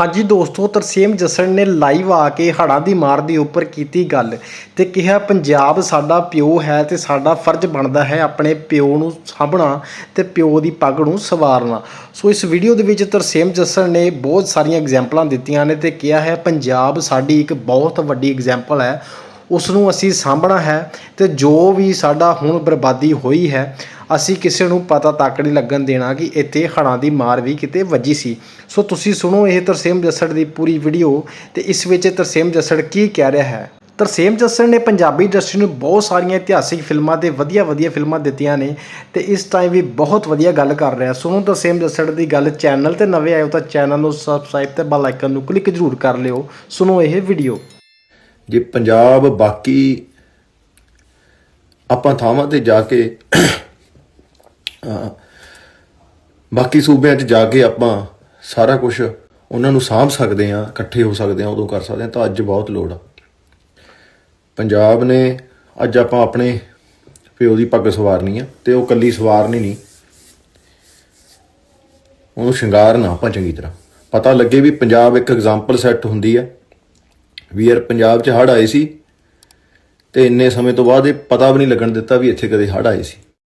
ਹਾਂਜੀ ਦੋਸਤੋ, ਤਰਸੇਮ ਜੱਸੜ ਨੇ ਲਾਈਵ ਆ ਕੇ ਹੜ੍ਹਾਂ ਦੀ ਮਾਰ ਦੇ ਉੱਪਰ ਕੀਤੀ ਗੱਲ ਤੇ ਕਿਹਾ, ਪੰਜਾਬ ਸਾਡਾ ਪਿਓ ਹੈ ਤੇ ਸਾਡਾ ਫਰਜ਼ ਬਣਦਾ ਹੈ ਆਪਣੇ ਪਿਓ ਨੂੰ ਸਾਂਭਣਾ ਤੇ ਪਿਓ ਦੀ ਪੱਗ ਨੂੰ ਸਵਾਰਨਾ। ਸੋ ਇਸ ਵੀਡੀਓ ਦੇ ਵਿੱਚ ਤਰਸੇਮ ਜੱਸੜ ਨੇ ਬਹੁਤ ਸਾਰੀਆਂ ਐਗਜ਼ਾਮਪਲਾਂ ਦਿੱਤੀਆਂ ਨੇ ਤੇ ਕਿਹਾ ਹੈ, ਪੰਜਾਬ ਸਾਡੀ ਇੱਕ ਬਹੁਤ ਵੱਡੀ ਐਗਜ਼ਾਮਪਲ ਹੈ। ਉਸ ਨੂੰ ਅਸੀਂ ਸਾਂਭਣਾ ਹੈ ਅਤੇ ਜੋ ਵੀ ਸਾਡਾ ਹੁਣ ਬਰਬਾਦੀ ਹੋਈ ਹੈ, ਅਸੀਂ ਕਿਸੇ ਨੂੰ ਪਤਾ ਤੱਕ ਨਹੀਂ ਲੱਗਣ ਦੇਣਾ ਕਿ ਇੱਥੇ ਹੜ੍ਹਾਂ ਦੀ ਮਾਰ ਵੀ ਕਿਤੇ ਵੱਜੀ ਸੀ। ਸੋ ਤੁਸੀਂ ਸੁਣੋ ਇਹ ਤਰਸੇਮ ਜੱਸੜ ਦੀ ਪੂਰੀ ਵੀਡੀਓ ਤੇ ਇਸ ਵਿੱਚ ਤਰਸੇਮ ਜੱਸੜ ਕੀ ਕਹਿ ਰਿਹਾ ਹੈ? ਤਰਸੇਮ ਜੱਸੜ ਨੇ ਪੰਜਾਬੀ ਇੰਡਸਟਰੀ ਨੂੰ ਬਹੁਤ ਸਾਰੀਆਂ ਇਤਿਹਾਸਿਕ ਫਿਲਮਾਂ ਤੇ ਵਧੀਆ ਵਧੀਆ ਫਿਲਮਾਂ ਦਿੱਤੀਆਂ ਨੇ ਤੇ ਇਸ ਟਾਈਮ ਵੀ ਬਹੁਤ ਵਧੀਆ ਗੱਲ ਕਰ ਰਿਹਾ। ਸੁਣੋ ਤਰਸੇਮ ਜੱਸੜ ਦੀ ਗੱਲ ਚੈਨਲ ਤੇ ਨਵੇਂ ਆਏ ਹੋ ਤਾਂ ਚੈਨਲ ਨੂੰ ਸਬਸਕ੍ਰਾਈਬ ਤੇ ਬੈਲ ਆਈਕਨ ਨੂੰ ਕਲਿੱਕ ਜ਼ਰੂਰ ਕਰ ਲਿਓ। ਸੁਣੋ ਇਹ ਵੀਡੀਓ ਜੇ ਪੰਜਾਬ ਬਾਕੀ ਆਪਾਂ ਥਾਵਾਂ ਤੇ ਜਾ ਕੇ ਬਾਕੀ ਸੂਬਿਆਂ 'ਚ ਜਾ ਕੇ ਆਪਾਂ ਸਾਰਾ ਕੁਝ ਉਹਨਾਂ ਨੂੰ ਸਾਂਭ ਸਕਦੇ ਆ ਇਕੱਠੇ ਹੋ ਸਕਦੇ ਆ ਉਦੋਂ ਕਰ ਸਕਦੇ ਆ ਤਾਂ ਅੱਜ ਬਹੁਤ ਲੋੜ ਆ। ਪੰਜਾਬ ਨੇ ਅੱਜ ਆਪਾਂ ਆਪਣੇ ਪਿਓ ਦੀ ਪੱਗ ਸਵਾਰਨੀ ਆ ਤੇ ਉਹ ਕੱਲੀ ਸਵਾਰਨੀ ਨਹੀਂ। ਉਹਨੂੰ ਸ਼ਿੰਗਾਰਨਾ ਆਪਾਂ ਚੰਗੀ ਤਰ੍ਹਾਂ। ਪਤਾ ਲੱਗੇ ਵੀ ਪੰਜਾਬ ਇੱਕ ਐਗਜ਼ਾਮਪਲ ਸੈੱਟ ਹੁੰਦੀ ਆ। ਵੀ ਯਾਰ ਪੰਜਾਬ 'ਚ ਹੜ੍ਹ ਆਏ ਸੀ ਤੇ ਇੰਨੇ ਸਮੇਂ ਤੋਂ ਬਾਅਦ ਇਹ ਪਤਾ ਵੀ ਨਹੀਂ ਲੱਗਣ ਦਿੱਤਾ ਵੀ ਇੱਥੇ ਕਦੇ ਹੜ੍ਹ ਆਏ ਸੀ।